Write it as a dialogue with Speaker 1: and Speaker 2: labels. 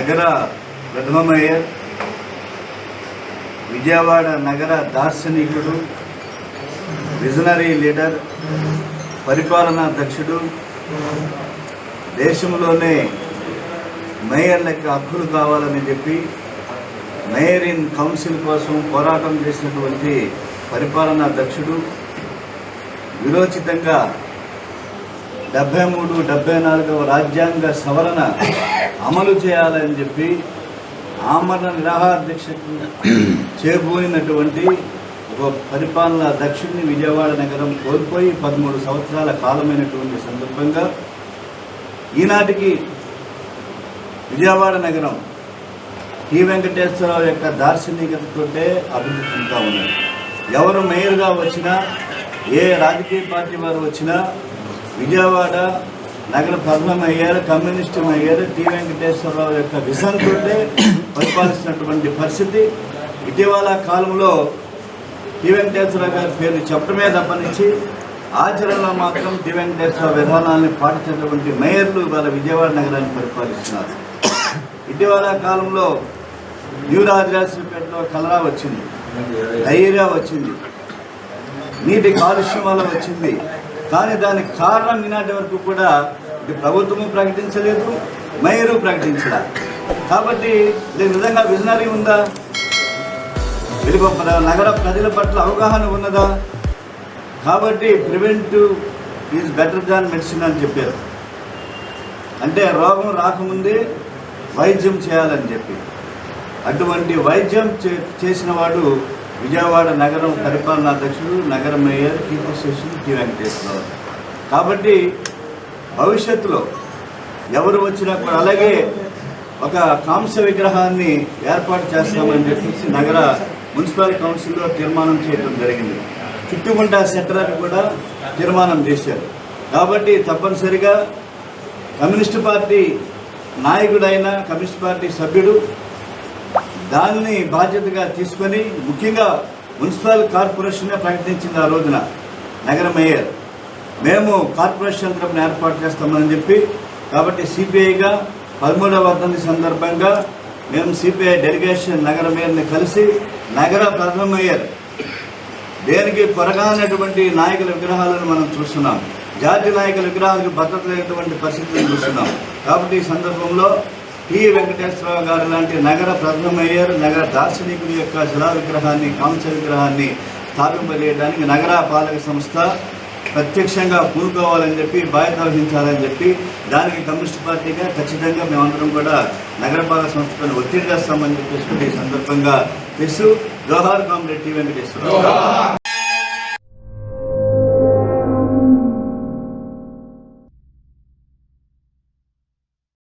Speaker 1: నగర ప్రథమ మేయర్ విజయవాడ నగర దార్శనికుడు విజనరీ లీడర్ పరిపాలనా దక్షుడు దేశంలోనే మేయర్లకు హక్కులు కావాలని చెప్పి మేయర్ ఇన్ కౌన్సిల్ కోసం పోరాటం చేసినటువంటి పరిపాలనా దక్షుడు విరోచితంగా డెబ్బై మూడు డెబ్బై నాలుగవ రాజ్యాంగ సవరణ అమలు చేయాలని చెప్పి ఆమరణ నిరాహార దీక్షకు ఒక పరిపాలన దక్షిణి విజయవాడ నగరం కోల్పోయి పదమూడు సంవత్సరాల కాలమైనటువంటి సందర్భంగా ఈనాటికి విజయవాడ నగరం టి. వెంకటేశ్వరరావు యొక్క దార్శనికతతోటే అభివృద్ధి చెందుతూ ఉన్నారు ఎవరు మేయర్గా వచ్చినా ఏ రాజకీయ పార్టీ వారు వచ్చినా విజయవాడ నగర ప్రథమ అయ్యారు కమ్యూనిస్టు అయ్యారు టి వెంకటేశ్వరరావు యొక్క విజన్తోటే పరిపాలిస్తున్నటువంటి పరిస్థితి. ఇటీవల కాలంలో టి వెంకటేశ్వరరావు గారి పేరు చెప్పడమే తప్పనించి ఆచరణలో మాత్రం టి వెంకటేశ్వర విధానాన్ని పాటించినటువంటి మేయర్లు ఇవాళ విజయవాడ నగరాన్ని పరిపాలిస్తున్నారు. ఇటీవల కాలంలో న్యూ రాజరాజపేటలో కలరా వచ్చింది డైరియా వచ్చింది నీటి కాలుష్యం వల్ల వచ్చింది. కానీ దానికి కారణం ఈనాటి వరకు కూడా ఇది ప్రభుత్వము ప్రకటించలేదు మేయరు ప్రకటించరా కాబట్టి దీని నిజంగా విజనరీ ఉందా? వెలుగు నగర ప్రజల పట్ల అవగాహన ఉన్నదా? కాబట్టి preventive is better than medicine అని చెప్పారు. అంటే రోగం రాకముందే వైద్యం చేయాలని చెప్పి. అటువంటి వైద్యం చే- చేసిన వాడు విజయవాడ నగరం పరిపాలనా అధ్యక్షుడు నగర మేయర్ కీర్తి స్టేషన్ టి వెంకటేశ్వరరావు. కాబట్టి భవిష్యత్తులో ఎవరు వచ్చినా కూడా అలాగే ఒక కాంస్య విగ్రహాన్ని ఏర్పాటు చేస్తామని చెప్పేసి నగర మున్సిపల్ కౌన్సిల్లో తీర్మానం చేయడం జరిగింది. చుట్టుముంట సెంటర్ని కూడా తీర్మానం చేశారు. కాబట్టి తప్పనిసరిగా కమ్యూనిస్ట్ పార్టీ నాయకుడైన కమ్యూనిస్ట్ పార్టీ సభ్యుడు దాన్ని బాధ్యతగా తీసుకొని ముఖ్యంగా మున్సిపల్ కార్పొరేషన్ ప్రకటించింది ఆ రోజున నగర మేయర్. మేము కార్పొరేషన్ తరపున ఏర్పాటు చేస్తామని చెప్పి కాబట్టి సిపిఐగా పదమూడవ వర్ధంతి సందర్భంగా మేము సిపిఐ డెలిగేషన్ నగర మేయర్ని కలిసి నగర ప్రథమ మేయర్ దేనికి పొరగానటువంటి నాయకుల విగ్రహాలను మనం చూస్తున్నాం. జాతి నాయకుల విగ్రహాలకు భద్రత లేనటువంటి పరిస్థితులను చూస్తున్నాం. కాబట్టి ఈ సందర్భంలో టి వెంకటేశ్వరరావు గారు లాంటి నగర ప్రథమ మేయర్ నగర దార్శనికుడి యొక్క శిలా విగ్రహాన్ని కాంస విగ్రహాన్ని స్థాపింపజేయడానికి నగర పాలక సంస్థ ప్రత్యక్షంగా పూనుకోవాలని చెప్పి బాధ్యత వహించాలని చెప్పి దానికి కమ్యూనిస్ట్ పార్టీగా ఖచ్చితంగా మేమందరం కూడా నగరపాలక సంస్థను ఒత్తిడి చేస్తామని చెప్పేసి ఈ సందర్భంగా తెలుసు. జోహార్ కామ్రేడ్ టి. వెంకటేశ్వరరావు.